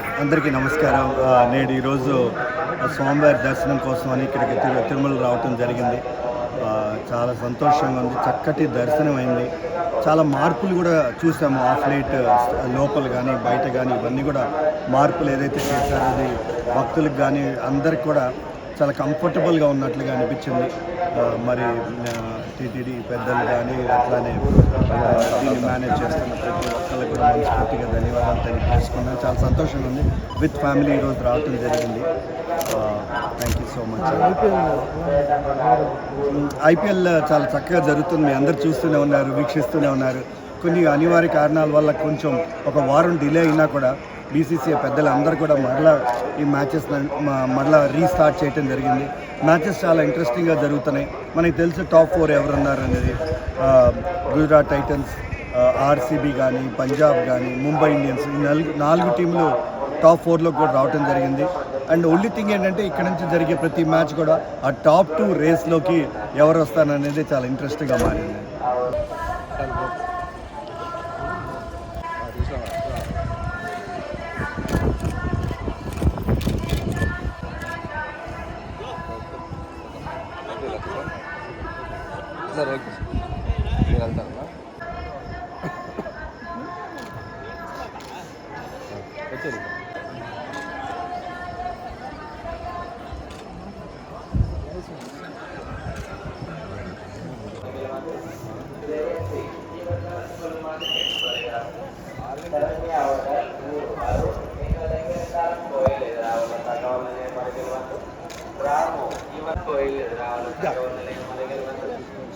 అందరికీ నమస్కారం. నేడు ఈరోజు స్వామివారి దర్శనం కోసం అని ఇక్కడికి తిరుమల రావటం జరిగింది. చాలా సంతోషంగా ఉంది. చక్కటి దర్శనం అయింది. చాలా మార్పులు కూడా చూసాము. ఆఫ్ లైట్ లోపల కానీ బయట కానీ ఇవన్నీ కూడా మార్పులు ఏదైతే చేశారో అది భక్తులకు కానీ అందరికి కూడా చాలా కంఫర్టబుల్గా ఉన్నట్లుగా అనిపించింది. మరి టీటీడీ పెద్దలు కానీ అట్లానే దీన్ని మేనేజ్ చేస్తున్న ప్రతి ఒక్కరికి కూడా మనస్ఫూర్తిగా ధన్యవాదాలు తెలియజేసుకున్నాను చాలా సంతోషంగా ఉంది. విత్ ఫ్యామిలీ ఈరోజు రావటం జరిగింది. Thank you so much IPL చాలా చక్కగా జరుగుతుంది. మీ అందరు చూస్తూనే ఉన్నారు వీక్షిస్తూనే ఉన్నారు. కొన్ని అనివార్య కారణాల వల్ల కొంచెం ఒక వారం డిలే అయినా కూడా బీసీసీఐ పెద్దలు అందరూ కూడా మరలా ఈ మ్యాచెస్ మరలా రీస్టార్ట్ చేయడం జరిగింది. మ్యాచెస్ చాలా ఇంట్రెస్టింగ్గా జరుగుతున్నాయి. మనకి తెలుసు టాప్ ఫోర్ ఎవరున్నారు అనేది గుజరాత్ టైటన్స్ ఆర్సీబీ కానీ పంజాబ్ కానీ ముంబై ఇండియన్స్ ఈ నలుగు నాలుగు టీంలు టాప్ ఫోర్లో కూడా రావటం జరిగింది. అండ్ ఓన్లీ థింగ్ ఏంటంటే ఇక్కడ నుంచి జరిగే ప్రతి మ్యాచ్ కూడా ఆ టాప్ టూ రేస్లోకి ఎవరు వస్తారనేది చాలా ఇంట్రెస్ట్గా మారింది. Sir okay. సార్ మీరు వెళ్తారా? వచ్చేది.